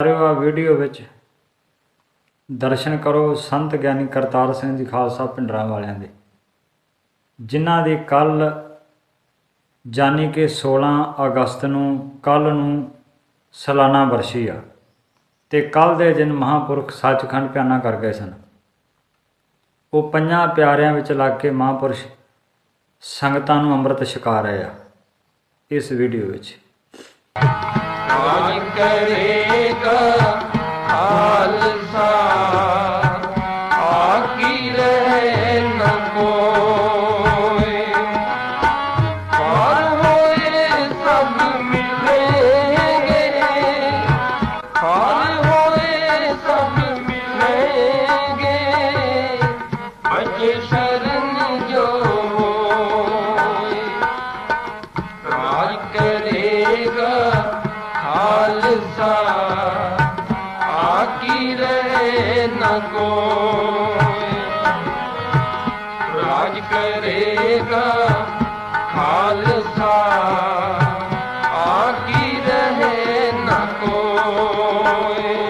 ਸਾਰਿਓ ਆ ਵੀਡੀਓ ਵਿੱਚ। ਦਰਸ਼ਨ ਕਰੋ ਸੰਤ ਗਿਆਨੀ ਕਰਤਾਰ ਸਿੰਘ ਜੀ, ਖਾਲਸਾ ਪਿੰਡਰਾਂ ਵਾਲਿਆਂ ਦੇ। ਜਿਨ੍ਹਾਂ ਦੀ ਕੱਲ ਜਾਨੀ ਕਿ 16 ਅਗਸਤ ਨੂੰ ਕੱਲ ਨੂੰ ਸਾਲਾਨਾ ਵਰਸ਼ੀ ਆ ਤੇ ਕੱਲ ਦੇ ਦਿਨ ਮਹਾਪੁਰਖ ਸੱਚਖੰਡ ਪਿਆਨਾ ਕਰ ਗਏ ਸਨ। ਉਹ ਪੰਜਾਂ ਪਿਆਰਿਆਂ ਵਿੱਚ ਲੱਗ ਕੇ ਮਹਾਪੁਰਸ਼ ਸੰਗਤਾਂ ਨੂੰ ਅੰਮ੍ਰਿਤ ਛਕਾ ਰਹੇ ਆ ਇਸ ਵੀਡੀਓ ਵਿੱਚ। ਰਾਜ ਖਾਲਸਾ ਆਕੀ ਰਹੇ ਨ ਕੋਇ